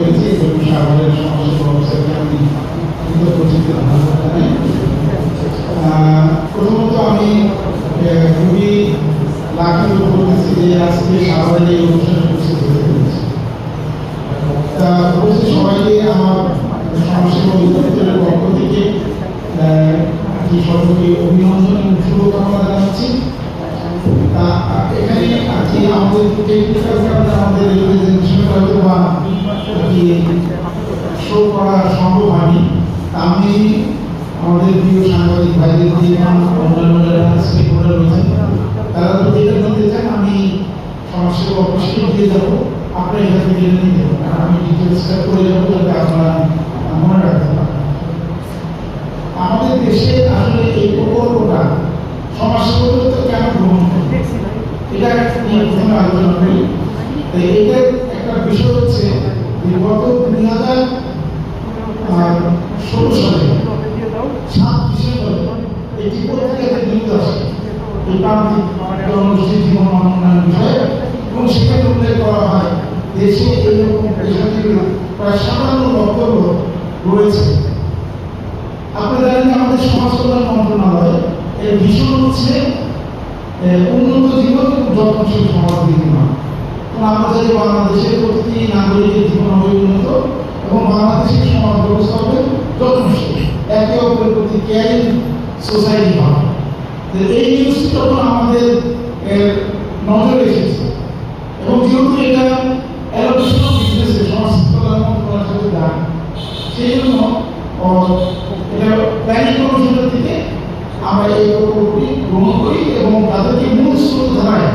করেছি এবং সাগরের সমস্ত ব্যবস্থাকে উপস্থিতি প্রথমত আমি খুবই লাখিত করতেছি যে আজকে সাগরের এই অনুষ্ঠানে উপস্থিত হতে পেরেছি তা আমার সমাজসেবা অধিদপ্তরের থেকে সকলকে অভিনন্দন এবং শুভকামনা জানাচ্ছি এখানে আমাদের কি শো করা সম্ভব হয়নি আমি আমাদের প্রিয় সাংবাদিক ভাইদের দিয়ে অন্যান্য যারা স্টেক হোল্ডার রয়েছেন তারা যদি এটা নিতে চান আমি সমাজসেবা অফিসে দিয়ে যাব আপনারা এখান থেকে জেনে নিতে পারেন আমি ডিটেলসটা করে যাব যাতে আপনারা মনে রাখতে আমাদের দেশে আসলে এই প্রকল্পটা সমাজসেবা তো কেন গ্রহণ করে এটা নিয়ে প্রথমে আলোচনা করি তো এটার একটা বিষয় হচ্ছে যে দুই হাজার সাত ডিসেম্বর একটি পত্রিকাতে নিয়োগ আসে। করা হয়, দেশে এইরকম পেশাজীবী প্রায় সাতান্ন লক্ষ রয়েছে। আপনারা জানেন আমাদের সমাজ কল্যাণ মন্ত্রণালয় এর ভীষণ হচ্ছে উন্নত জীবন এবং যত্নশীল সমাজ নির্মাণ। আমরা বাংলাদেশের প্রতিটি নাগরিকের জীবন হবে উন্নত এবং বাংলাদেশের সমাজ ব্যবস্থা হবে যত্নশীল। একে অপরের প্রতি কেয়ারিং সোসাইটি হবে এই নিউজটি তখন আমাদের নজরে এসেছে। এবং যেহেতু এটা অ্যালোকেশন অফ বিজনেসে মন্ত্রণালয়ের সাথে যায় সেই জন্য এটা প্ল্যানিং কমিশনের থেকে আমরা এই প্রকল্পটি গ্রহণ করি এবং তাদেরকে মূল স্রোতধারায়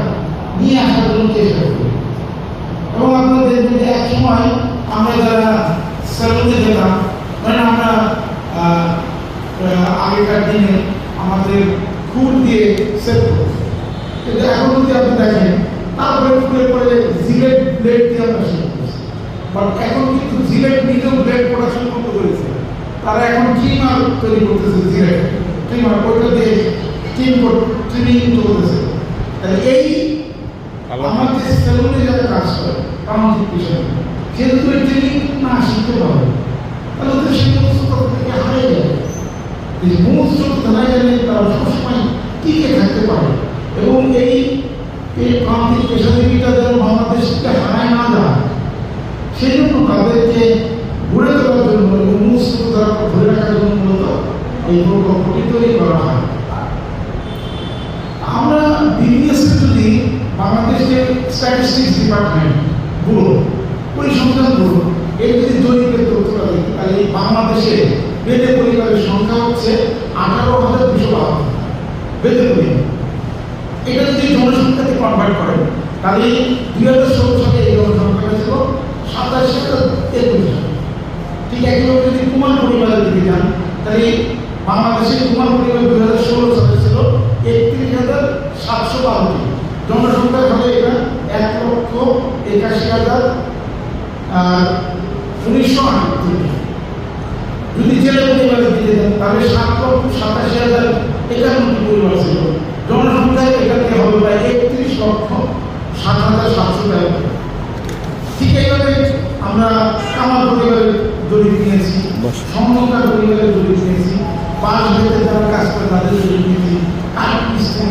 নিয়ে আসার জন্য চেষ্টা করি। দেখবেন যে এক সময় আমরা যারা সেলুনে যেতাম মানে আমরা আগেকার দিনে আমাদের ফুল দিয়ে সেট করতাম। কিন্তু এখন যদি আপনি দেখেন, তারপরে ফুলের পরে জিলেট ব্লেড দিয়ে আমরা সেট করছি। বাট এখন কিন্তু জিলেট নিজেও ব্লেড প্রোডাকশন করতে করেছে তারা এখন ট্রিমার তৈরি করতেছে জিলেট। ট্রিমার ওইটা দিয়ে ট্রিম তাহলে এই আমাদের সেলুনে যারা কাজ সামাজিক বিষয় যেহেতু না শিখতে তাহলে তো সেই এই গেলে তারা সবসময় টিকে থাকতে পারে। এবং এই এই পেশাজীবীটা যেন বাংলাদেশ থেকে হারায় না যায় সেই জন্য তাদেরকে গড়ে তোলার জন্য এবং দ্বারা ধরে রাখার জন্য মূলত এই প্রকল্পটি তৈরি করা হয়। আমরা বিবিএস যদি বাংলাদেশের স্ট্যাটিস্টিক্স ডিপার্টমেন্ট ব্যুরো পরিসংখ্যান ব্যুরো এর যদি জরিপের তথ্যটা দেখি, তাহলে এই বাংলাদেশে বেদে পরিবারের সংখ্যা হচ্ছে আঠারো হাজার দুশো বাহাত্তর। বেদে পরিবার। এটা যদি জনসংখ্যাতে কনভার্ট করেন, তাহলে দুই হাজার ষোলো সালে এই জনসংখ্যাটা ছিল সাতাশ হাজার একুশ ঠিক একইভাবে যদি কুমার পরিবারের দিকে যান, তাহলে বাংলাদেশের কুমার পরিবার দুই হাজার ষোলো সালে ছিল একত্রিশ হাজার সাতশো বারোটি জনসংখ্যা হলে এটা এক লক্ষ একাশি হাজার উনিশশো আটত্রিশ। যদি জেলা পরিবারের দিকে যান তাহলে সাত লক্ষ সাতাশি হাজার একান্নটি পরিবার ছিল জনসংখ্যা এখানে হবে প্রায় একত্রিশ লক্ষ সাত হাজার সাতশো তেরো ঠিক এইভাবে আমরা আমার পরিবারের জড়িত নিয়েছি সমন্বয় পরিবারের জড়িত নিয়েছি পাঁচ ভেতরে যারা কাজ করে তাদের জড়িত নিয়েছি। কাঠ মিস্ত্রি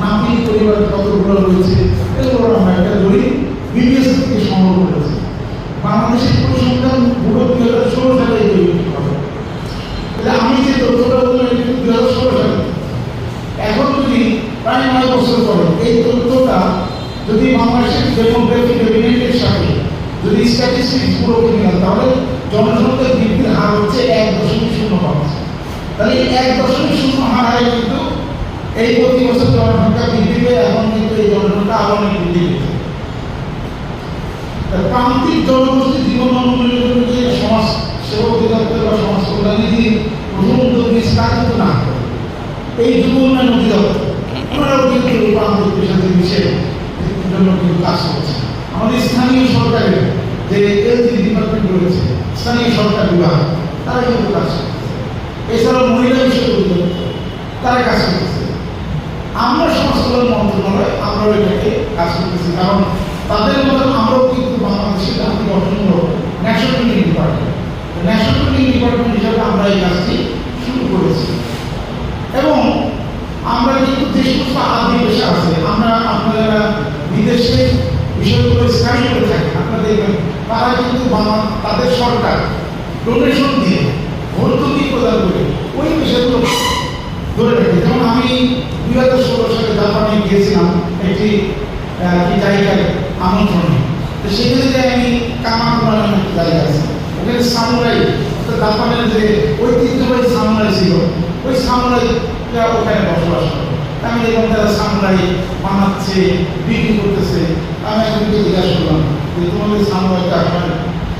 নাপিত পরিবার কতগুলো রয়েছে এগুলো আমরা একটা জড়িত বিবিএস থেকে সংগ্রহ করেছি বাংলাদেশের পরিসংখ্যান ব্যুরো দুই হাজার ষোলো সালে এই জড়িত করে তাহলে আমি যে তথ্যটা বললাম এটি দুই হাজার ষোলো সালে এখন যদি পরে এই তথ্যটা যদি বাংলাদেশের ডেমোগ্রাফি ক্যাবিনেটের সাথে যদি স্ট্যাটিস্টিক্স পুরো কিনে তাহলে জনসংখ্যা বৃদ্ধির হার হচ্ছে এক দশমিক শূন্য পাঁচ। তাহলে এক দশমিক শূন্য হারে কিন্তু এই প্রতি বছর জনসংখ্যা বৃদ্ধি পেয়ে এখন কিন্তু এই জনসংখ্যা আরও অনেক বৃদ্ধি পেয়েছে। প্রান্তিক জনগোষ্ঠী জীবন উন্নয়নের যে সমাজ সেবা অধিদপ্তর বা সমাজ কল্যাণ নীতি প্রথম উদ্যোগ নিয়েছে তা কিন্তু না? এই যুব উন্নয়ন অধিদপ্তর। ওনারাও কিন্তু প্রান্তিক পেশাজীবী হিসেবে জন্য কিন্তু কাজ করছে আমাদের স্থানীয় সরকারের যে এলজি ডিপার্টমেন্ট রয়েছে স্থানীয় সরকার বিভাগ তারা কিন্তু কাজ করছে এছাড়াও মহিলা উদ্যোগ তারা কাজ করতেছে আমরা কল্যাণ মন্ত্রণালয় আমরাও এটাকে কাজ করতেছি কারণ তাদের মতন আমরাও কিন্তু বাংলাদেশের জাতি গঠনমূলক ন্যাশনাল কিন্তু বাংলা- তাদের সরকার। ডোনেশন দিয়ে ভর্তুকি প্রদান করে? ওই বিষয়গুলো ধরে রাখে। যেমন আমি দুই হাজার ষোলো সালে জাপানে গিয়েছিলাম একটি জায়গায় আমন্ত্রণে। তো যে আমি কামাকুরা নামে একটি জায়গা আছে। ওখানে সামুরাই জাপানের যে ঐতিহ্যবাহী সামুরাই ছিল, ওই সামুরাইরা ওখানে বসবাস করে। আমি দেখলাম তারা সামুরাই বানাচ্ছে, বিক্রি করতেছে। আমি একজনকে জিজ্ঞাসা করলাম তোমাদের সামুরাইটা এখন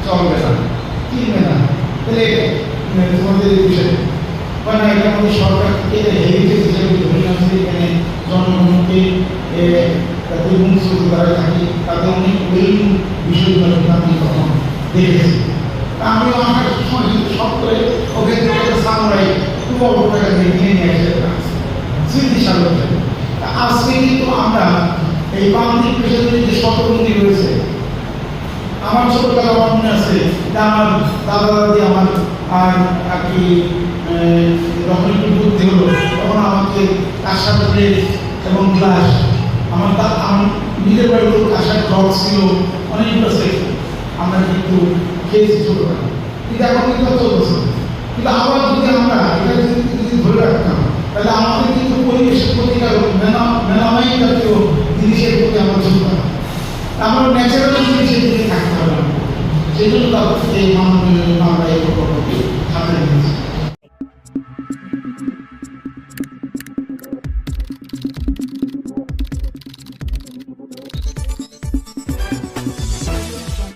চলবে না। কিনবে না। তাহলে মানে তোমাদের বিষয় বা না এটা আমাদের সরকার হেরিটেজ হিসেবে এখানে জনগণকে তাদের মুখ দ্বারা থাকি তাদের অনেক ওই বিষয়গুলো আমি তখন দেখেছি তা আমি আমার সব করে ওকে আজকে কিন্তু আমরা এই বাংলাদেশ যে শতবন্দি রয়েছে আমার ছোটবেলা আমার মনে আছে আমার দাদা দাদি আমার, আর কি যখন একটু বুদ্ধি হলো, তখন আমাকে কাঁসা প্লেট এবং গ্লাস আমার আমার নিজের বাড়িতে কাঁসার ডগ ছিল অনেকগুলো সেট আমরা কিন্তু খেয়েছি ছোটবেলা কিন্তু এখন কিন্তু আর চলতেছে কিন্তু আবার যদি আমরা, এটা যদি ধরে রাখতাম, তাহলে আমাদের কিন্তু পরিবেশের মেলা মেলামাই জাতীয় জিনিসের প্রতি আমরা ঝুঁকতাম। আমরা ন্যাচারাল জিনিসের দিকে থাকতে হবে সেই জন্য তাদের এই মানবীয়